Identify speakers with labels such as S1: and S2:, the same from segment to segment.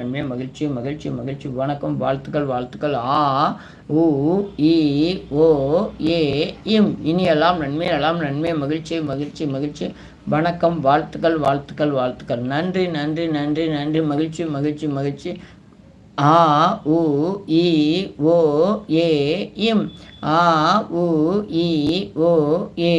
S1: நன்மை மகிழ்ச்சி மகிழ்ச்சி மகிழ்ச்சி. வணக்கம் வாழ்த்துக்கள் வாழ்த்துக்கள். ஆ உ இ ஓ ஏ இம். இனியெல்லாம் நன்மை எல்லாம் நன்மை. மகிழ்ச்சி மகிழ்ச்சி மகிழ்ச்சி. வணக்கம் வாழ்த்துக்கள் வாழ்த்துக்கள் வாழ்த்துக்கள். நன்றி நன்றி நன்றி நன்றி. மகிழ்ச்சி மகிழ்ச்சி மகிழ்ச்சி. ஆ உ இ ஓ ஏ இம். ஆ உ இ ஓ ஏ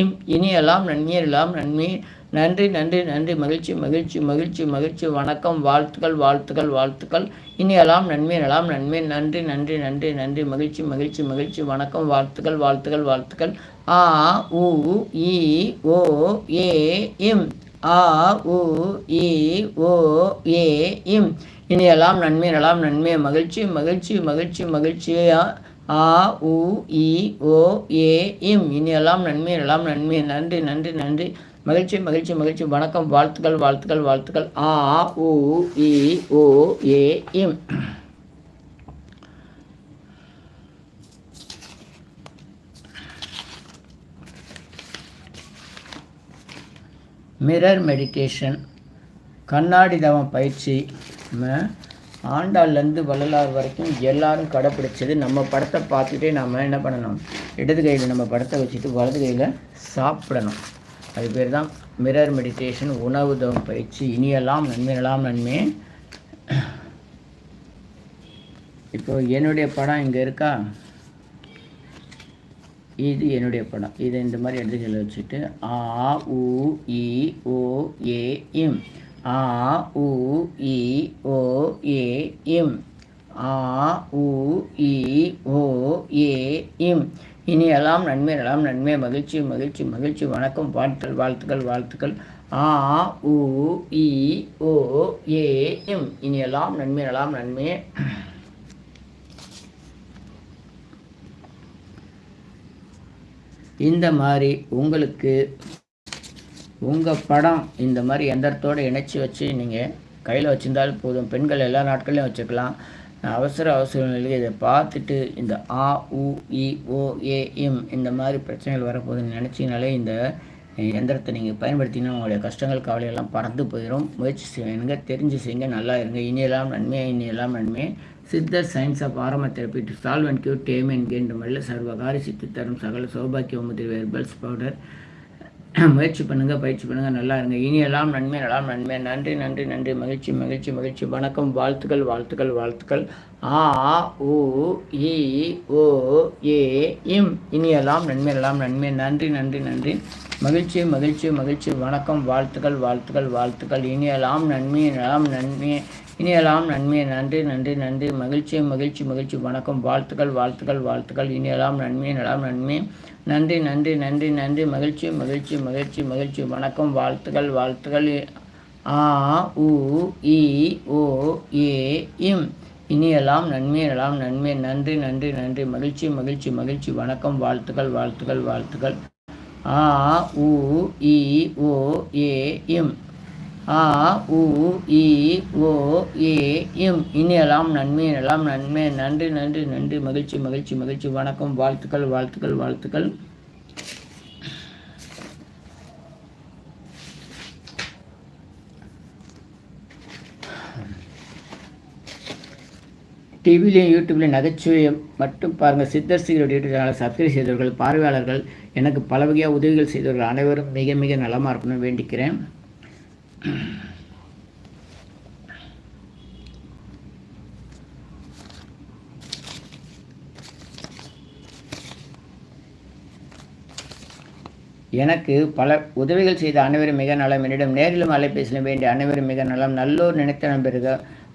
S1: இம். இனியெல்லாம் நன்மையெல்லாம் நன்மை. நன்றி நன்றி நன்றி. மகிழ்ச்சி மகிழ்ச்சி மகிழ்ச்சி மகிழ்ச்சி. வணக்கம். வாழ்த்துக்கள் வாழ்த்துக்கள் வாழ்த்துக்கள். இனியெல்லாம் நன்மை எல்லாம் நன்மை. நன்றி நன்றி நன்றி நன்றி. மகிழ்ச்சி மகிழ்ச்சி மகிழ்ச்சி. வணக்கம். வாழ்த்துக்கள் வாழ்த்துக்கள் வாழ்த்துக்கள். ஆ உ இ ஓ ஏ இம். ஆ உ இ ஓ ஏ இம். இனியெல்லாம் நன்மை எல்லாம் நன்மை. மகிழ்ச்சி மகிழ்ச்சி மகிழ்ச்சி மகிழ்ச்சியா. ஆ உ இ ஓ ஏ இம். இனியெல்லாம் நன்மை எல்லாம் நன்மை. நன்றி நன்றி நன்றி. மகிழ்ச்சி மகிழ்ச்சி மகிழ்ச்சி. வணக்கம் வாழ்த்துக்கள் வாழ்த்துக்கள் வாழ்த்துக்கள். ஆ உ இ ஓ ஏ இம். மிரர் மெடிடேஷன் கண்ணாடி தவம் பயிற்சி. ஆண்டாள்லேருந்து வள்ளலார் வரைக்கும் எல்லாரும் கடைப்பிடிச்சது. நம்ம படத்தை பார்த்துட்டே நம்ம என்ன பண்ணணும்? இடது கையில் நம்ம படத்தை வச்சுட்டு வலது கையில் சாப்பிடணும். அது பேர் தான் மிரர் மெடிடேஷன் உணவு தவம் பயிற்சி. இனியெல்லாம் நன்மையெல்லாம் நன்மை. இப்போ என்னுடைய படம் இங்கே இருக்கா? இது என்னுடைய படம். இதை இந்த மாதிரி எடுத்துக்கல வச்சுட்டு ஆ உ இ ஓ ஏ இம். ஆ உ இ ஓ ஏ இம். ஆ உ இ ஓ ஏ இம். இனி எல்லாம் நன்மை. எல்லாம் நன்மை மகிழ்ச்சி மகிழ்ச்சி மகிழ்ச்சி. வணக்கம். வாழ்த்துக்கள் வாழ்த்துக்கள் வாழ்த்துக்கள். ஆ உ இ ஓ ஏ எம். இனி எல்லாம் நன்மை. எல்லாம் நன்மை இந்த மாதிரி உங்களுக்கு உங்கள் படம் இந்த மாதிரி எந்திரத்தோடு இணைச்சி வச்சு நீங்கள் கையில் வச்சுருந்தாலும் போதும். பெண்கள் எல்லா நாட்கள்லையும் வச்சுக்கலாம். அவசர அவசர நிலையில் இதை பார்த்துட்டு இந்த ஆ உ இ ஓ ஏ எம் இந்த மாதிரி பிரச்சனைகள் வரப்போகுதுன்னு நினச்சிங்கனாலே இந்த எந்திரத்தை நீங்கள் பயன்படுத்தினா உங்களுடைய கஷ்டங்கள் கவலையெல்லாம் பறந்து போயிடும் முயற்சி செய்யுங்க தெரிஞ்சு செய்யுங்க நல்லா இருங்க. இனியெல்லாம் நன்மை இனியெல்லாம் நன்மை. சித்தர் சயின்ஸ் ஆஃப் ஆரம்ப therapy to solve and cure them என் கேண்டு மல்ல சர்வகாரி சித்து தரும் சகல சௌபாக்கிய முதிரி ஹெர்பல்ஸ் பவுடர் முயற்சி பண்ணுங்கள் பயிற்சி பண்ணுங்கள் நல்லா இருங்க. இனி எல்லாம் நன்மை எல்லாம் நன்மை. நன்றி நன்றி நன்றி. மகிழ்ச்சி மகிழ்ச்சி மகிழ்ச்சி. வணக்கம். வாழ்த்துக்கள் வாழ்த்துக்கள் வாழ்த்துக்கள். ஆ உ இ ஓ ஏ இம். இனி எல்லாம் நன்மை எல்லாம் நன்மை. நன்றி நன்றி நன்றி. மகிழ்ச்சி மகிழ்ச்சி மகிழ்ச்சி. வணக்கம். வாழ்த்துக்கள் வாழ்த்துக்கள் வாழ்த்துக்கள். இனியெல்லாம் நன்மை எல்லாம் நன்மை. இனியெல்லாம் நன்மை நன்றி நன்றி நன்றி. மகிழ்ச்சி மகிழ்ச்சி மகிழ்ச்சி. வணக்கம். வாழ்த்துக்கள் வாழ்த்துக்கள் வாழ்த்துக்கள். இனியெல்லாம் நன்மை நலாம் நன்மை. நன்றி நன்றி நன்றி நன்றி. மகிழ்ச்சி மகிழ்ச்சி மகிழ்ச்சி மகிழ்ச்சி. வணக்கம். வாழ்த்துக்கள் வாழ்த்துக்கள். ஆ உ இ ஓ ஏ இம். இனியெல்லாம் நன்மை நலாம் நன்மை. நன்றி நன்றி நன்றி. மகிழ்ச்சி மகிழ்ச்சி மகிழ்ச்சி. வணக்கம். வாழ்த்துக்கள் வாழ்த்துக்கள் வாழ்த்துக்கள். ஆ உ இ ஓ ஏ இம். ஆ உ இ ஓ ஏ இம் இனியெல்லாம் நன்மை எல்லாம் நன்மை நன்றி நன்றி நன்றி. மகிழ்ச்சி மகிழ்ச்சி மகிழ்ச்சி. வணக்கம் வாழ்த்துக்கள் வாழ்த்துக்கள் வாழ்த்துக்கள். டிவிலையும் யூடியூப்லேயும் நகைச்சுவையை மட்டும் பாருங்கள் சித்தர் சீரோட யூடியூப் சேனலை சப்ஸ்கிரைப் செய்தவர்கள் பார்வையாளர்கள் எனக்கு பல வகையாக உதவிகள் செய்தவர்கள் அனைவரும் மிக மிக நலமாக இருக்கணும்னு வேண்டிக்கிறேன். எனக்கு பல உதவிகள் செய்த அனைவரும் மிக நலம். என்னிடம் நேரிலும் அலைபேசியிலும் வேண்டிய அனைவரும் மிக நலம். நல்லோர் நினைத்த நண்பருக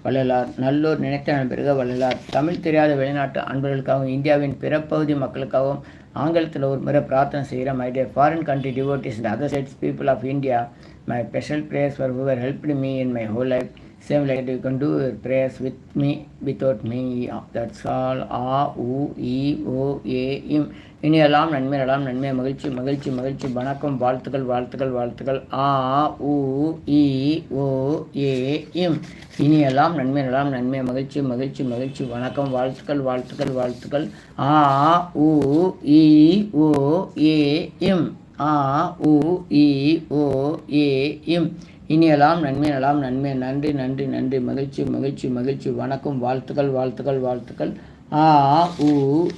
S1: வள்ளலார் நல்லோர் நினைத்த நண்பருக வள்ளலார். தமிழ் தெரியாத வெளிநாட்டு அன்பர்களுக்காகவும் இந்தியாவின் பிற பகுதி மக்களுக்காகவும் ஆங்கிலத்தில் ஒரு முறை பிரார்த்தனை செய்கிறேன் my dear foreign country devotees and other sides people of India my special prayers for whoever helped me in my whole life same like you can do prayers with me without me that's all ஆ உ இ ஓ ஏ இம் இனியெல்லாம் நன்மை நலாம் நன்மை. மகிழ்ச்சி மகிழ்ச்சி மகிழ்ச்சி. வணக்கம் வாழ்த்துக்கள் வாழ்த்துக்கள் வாழ்த்துக்கள். ஆ உ இ ஓ ஏ இம் இனியெல்லாம் நன்மை நலாம் நன்மை. மகிழ்ச்சி மகிழ்ச்சி மகிழ்ச்சி. வணக்கம் வாழ்த்துக்கள் வாழ்த்துக்கள் வாழ்த்துக்கள். ஆ உ இ ஓ ஏ இம் ஆ உ இ ஓ ஏ இம். இனியலாம் நன்மையலாம் நன்மை நன்றி நன்றி நன்றி. மகிழ்ச்சி மகிழ்ச்சி மகிழ்ச்சி. வணக்கம் வாழ்த்துக்கள் வாழ்த்துக்கள் வாழ்த்துக்கள். ஆ உ